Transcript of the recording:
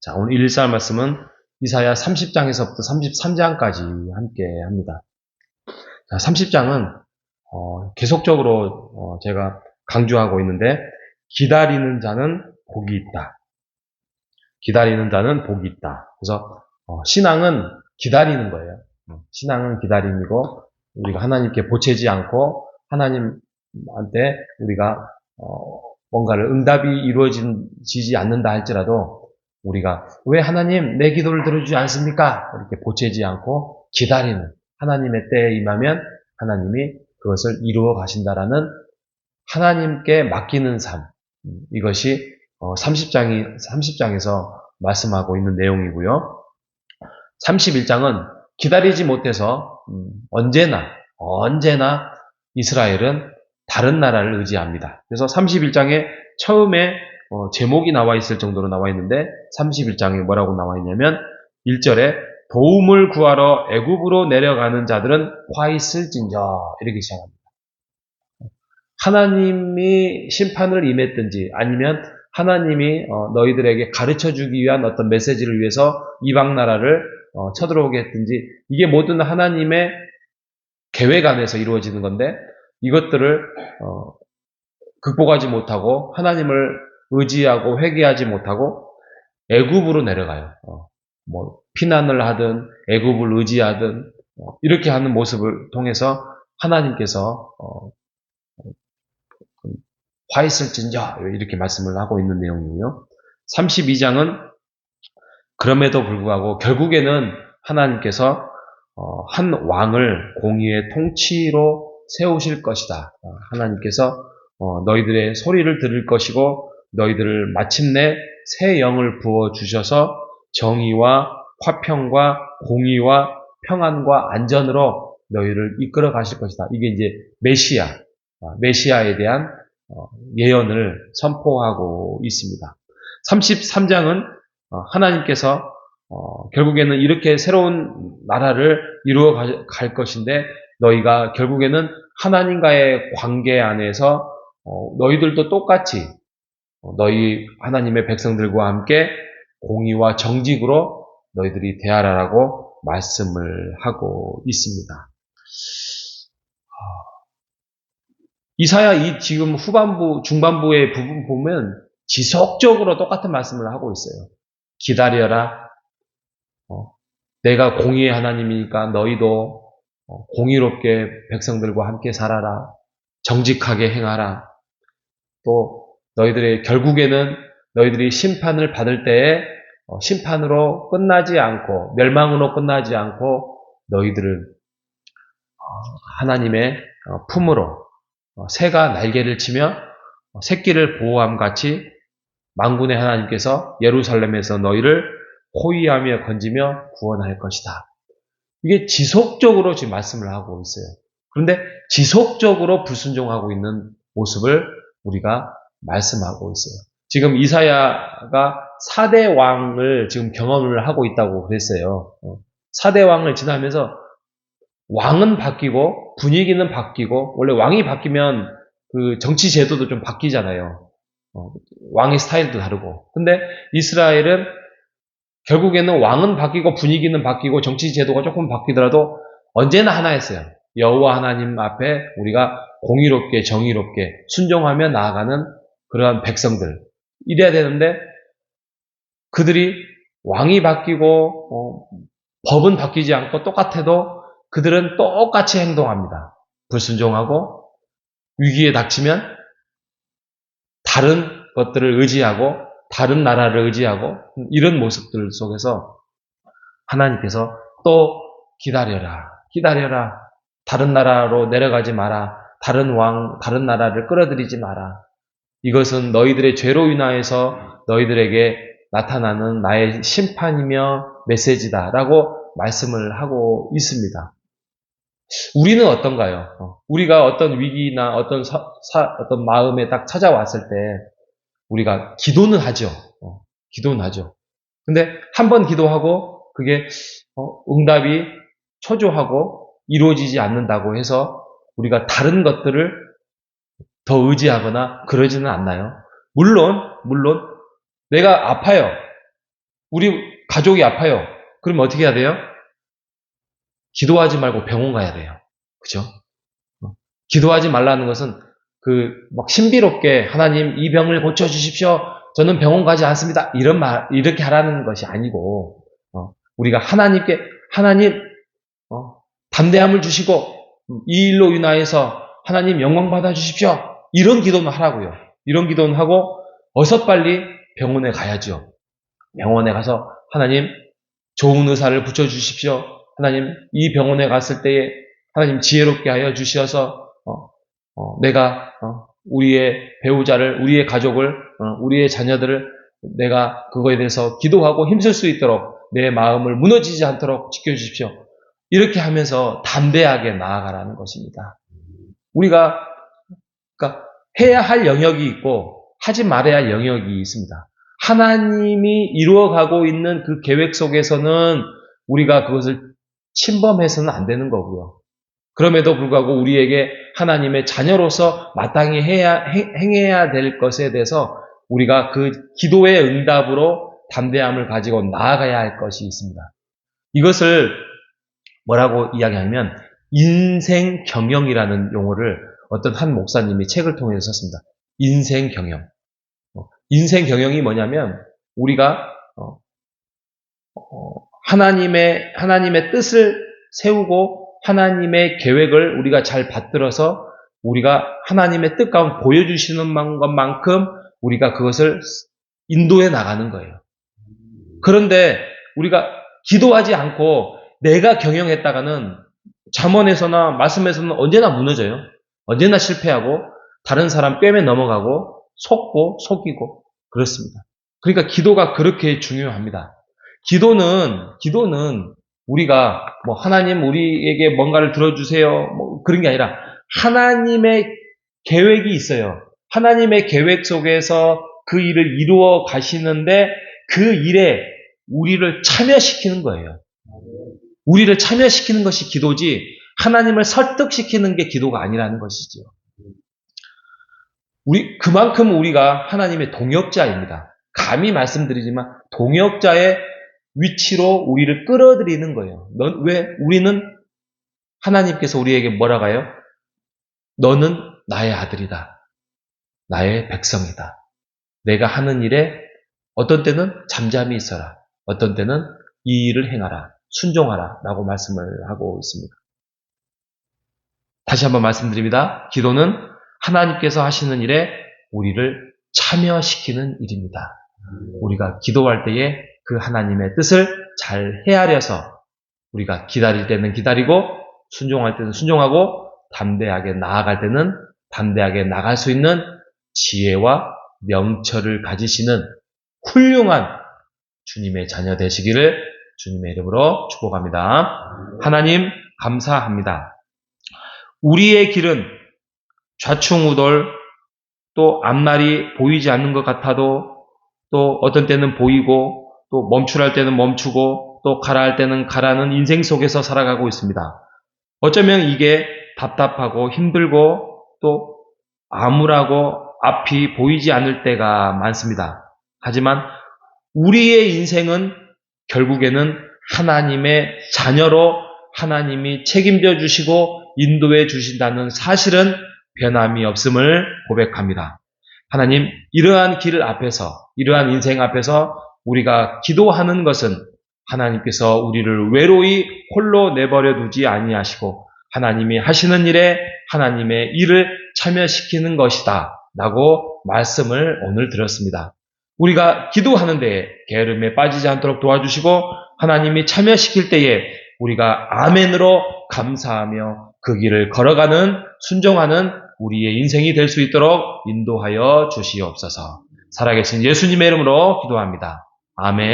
자, 오늘 114 말씀은 이사야 30장에서부터 33장까지 함께 합니다. 자, 30장은 어, 계속적으로 어, 제가 강조하고 있는데 기다리는 자는 복이 있다. 기다리는 자는 복이 있다. 그래서 어, 신앙은 기다리는 거예요. 어, 신앙은 기다림이고 우리가 하나님께 보채지 않고 하나님한테 우리가 어, 뭔가를 응답이 이루어지지 않는다 할지라도 우리가 왜 하나님 내 기도를 들어주지 않습니까? 이렇게 보채지 않고 기다리는 하나님의 때에 임하면 하나님이 그것을 이루어 가신다라는 하나님께 맡기는 삶 음, 이것이 30장이 30장에서 말씀하고 있는 내용이고요. 31장은 기다리지 못해서 음, 언제나 언제나 이스라엘은 다른 나라를 의지합니다. 그래서 31장에 처음에 어, 제목이 나와 있을 정도로 나와 있는데 31장에 뭐라고 나와 있냐면 1절에 도움을 구하러 애굽으로 내려가는 자들은 화 있을진저 이렇게 시작합니다. 하나님이 심판을 임했든지 아니면 하나님이 어, 너희들에게 가르쳐 주기 위한 어떤 메시지를 위해서 이방 나라를 어, 쳐들어오게 했든지 이게 모든 하나님의 계획 안에서 이루어지는 건데 이것들을 어, 극복하지 못하고 하나님을 의지하고 회개하지 못하고 애굽으로 내려가요. 뭐 피난을 하든 애굽을 의지하든 이렇게 하는 모습을 통해서 하나님께서 화 있을진저 이렇게 말씀을 하고 있는 내용이고요. 32장은 그럼에도 불구하고 결국에는 하나님께서 어, 한 왕을 공의의 통치로 세우실 것이다. 어, 하나님께서 어, 너희들의 소리를 들을 것이고 너희들을 마침내 새 영을 부어 주셔서 정의와 화평과 공의와 평안과 안전으로 너희를 이끌어 가실 것이다. 이게 이제 메시아, 메시아에 대한 예언을 선포하고 있습니다. 33장은 하나님께서 어, 결국에는 이렇게 새로운 나라를 이루어 갈 것인데 너희가 결국에는 하나님과의 관계 안에서 어, 너희들도 똑같이 어, 너희 하나님의 백성들과 함께 공의와 정직으로 너희들이 대하라라고 말씀을 하고 있습니다. 이사야 이 지금 후반부, 중반부의 부분 보면 지속적으로 똑같은 말씀을 하고 있어요. 기다려라. 어, 내가 공의의 하나님이니까 너희도 어, 공의롭게 백성들과 함께 살아라. 정직하게 행하라. 또 너희들의 결국에는 너희들이 심판을 받을 때에 어, 심판으로 끝나지 않고 멸망으로 끝나지 않고 너희들은 어, 하나님의 어, 품으로 새가 날개를 치며 새끼를 보호함 같이 망군의 하나님께서 예루살렘에서 너희를 호위하며 건지며 구원할 것이다. 이게 지속적으로 지금 말씀을 하고 있어요. 그런데 지속적으로 불순종하고 있는 모습을 우리가 말씀하고 있어요. 지금 이사야가 4대 왕을 지금 경험을 하고 있다고 그랬어요. 4대 어, 왕을 지나면서 왕은 바뀌고 분위기는 바뀌고 원래 왕이 바뀌면 그 정치 제도도 좀 바뀌잖아요. 어, 왕의 스타일도 다르고. 근데 이스라엘은 결국에는 왕은 바뀌고 분위기는 바뀌고 정치 제도가 조금 바뀌더라도 언제나 하나였어요. 여호와 하나님 앞에 우리가 공의롭게 정의롭게 순종하며 나아가는 그러한 백성들 이래야 되는데 그들이 왕이 바뀌고 어, 법은 바뀌지 않고 똑같아도 그들은 똑같이 행동합니다. 불순종하고 위기에 닥치면 다른 것들을 의지하고 다른 나라를 의지하고 이런 모습들 속에서 하나님께서 또 기다려라, 기다려라. 다른 나라로 내려가지 마라. 다른 왕, 다른 나라를 끌어들이지 마라. 이것은 너희들의 죄로 인하여서 너희들에게 나타나는 나의 심판이며 메시지다. 라고 말씀을 하고 있습니다. 우리는 어떤가요? 어, 우리가 어떤 위기나 어떤 사, 사, 어떤 마음에 딱 찾아왔을 때 우리가 기도는 하죠. 어, 기도는 하죠. 근데 한 번 기도하고 그게 어, 응답이 초조하고 이루어지지 않는다고 해서 우리가 다른 것들을 더 의지하거나 그러지는 않나요? 물론, 물론 내가 아파요. 우리 가족이 아파요. 그럼 어떻게 해야 돼요? 기도하지 말고 병원 가야 돼요. 그죠? 어. 기도하지 말라는 것은 그 막 신비롭게 하나님 이 병을 고쳐 주십시오. 저는 병원 가지 않습니다. 이런 말 이렇게 하라는 것이 아니고 어, 우리가 하나님께 하나님 어, 담대함을 주시고 음, 이 일로 인하여서 하나님 영광 받아 주십시오. 이런 기도는 하라고요. 이런 기도는 하고 어서 빨리 병원에 가야죠. 병원에 가서 하나님 좋은 의사를 붙여 주십시오. 하나님 이 병원에 갔을 때에 하나님 지혜롭게 하여 주셔서 어, 어, 내가 어, 우리의 배우자를 우리의 가족을 어, 우리의 자녀들을 내가 그거에 대해서 기도하고 힘쓸 수 있도록 내 마음을 무너지지 않도록 지켜주십시오. 이렇게 하면서 담대하게 나아가라는 것입니다. 우리가 그러니까 해야 할 영역이 있고 하지 말아야 할 영역이 있습니다. 하나님이 이루어가고 있는 그 계획 속에서는 우리가 그것을 침범해서는 안 되는 거고요. 그럼에도 불구하고 우리에게 하나님의 자녀로서 마땅히 해야, 행해야 될 것에 대해서 우리가 그 기도의 응답으로 담대함을 가지고 나아가야 할 것이 있습니다. 이것을 뭐라고 이야기하면 인생 경영이라는 용어를 어떤 한 목사님이 책을 통해서 썼습니다. 인생 경영. 어, 인생 경영이 뭐냐면 우리가 어, 어, 하나님의 하나님의 뜻을 세우고 하나님의 계획을 우리가 잘 받들어서 우리가 하나님의 뜻 가운데 보여주시는 것만큼 우리가 그것을 인도해 나가는 거예요. 그런데 우리가 기도하지 않고 내가 경영했다가는 잠언에서나 말씀에서는 언제나 무너져요. 언제나 실패하고 다른 사람 꿰매 넘어가고 속고 속이고 그렇습니다. 그러니까 기도가 그렇게 중요합니다. 기도는 기도는 우리가 뭐 하나님 우리에게 뭔가를 들어주세요 뭐 그런 게 아니라 하나님의 계획이 있어요. 하나님의 계획 속에서 그 일을 이루어 가시는데 그 일에 우리를 참여시키는 거예요. 우리를 참여시키는 것이 기도지 하나님을 설득시키는 게 기도가 아니라는 것이지요. 우리 그만큼 우리가 하나님의 동역자입니다. 감히 말씀드리지만 동역자의 위치로 우리를 끌어들이는 거예요. 넌 왜 우리는 하나님께서 우리에게 뭐라 가요? 너는 나의 아들이다. 나의 백성이다. 내가 하는 일에 어떤 때는 잠잠히 있어라. 어떤 때는 이 일을 행하라. 순종하라. 라고 말씀을 하고 있습니다. 다시 한번 말씀드립니다. 기도는 하나님께서 하시는 일에 우리를 참여시키는 일입니다. 우리가 기도할 때에 그 하나님의 뜻을 잘 헤아려서 우리가 기다릴 때는 기다리고 순종할 때는 순종하고 담대하게 나아갈 때는 담대하게 나갈 수 있는 지혜와 명철을 가지시는 훌륭한 주님의 자녀 되시기를 주님의 이름으로 축복합니다. 하나님 감사합니다. 우리의 길은 좌충우돌 또 앞날이 보이지 않는 것 같아도 또 어떤 때는 보이고 또 멈추랄 때는 멈추고 또 가라 할 때는 가라는 인생 속에서 살아가고 있습니다. 어쩌면 이게 답답하고 힘들고 또 암울하고 앞이 보이지 않을 때가 많습니다. 하지만 우리의 인생은 결국에는 하나님의 자녀로 하나님이 책임져 주시고 인도해 주신다는 사실은 변함이 없음을 고백합니다. 하나님, 이러한 길 앞에서, 이러한 인생 앞에서 우리가 기도하는 것은 하나님께서 우리를 외로이 홀로 내버려 두지 아니하시고 하나님이 하시는 일에 하나님의 일을 참여시키는 것이다. 라고 말씀을 오늘 들었습니다. 우리가 기도하는데 게으름에 빠지지 않도록 도와주시고 하나님이 참여시킬 때에 우리가 아멘으로 감사하며 그 길을 걸어가는 순종하는 우리의 인생이 될 수 있도록 인도하여 주시옵소서. 살아계신 예수님의 이름으로 기도합니다. 아멘.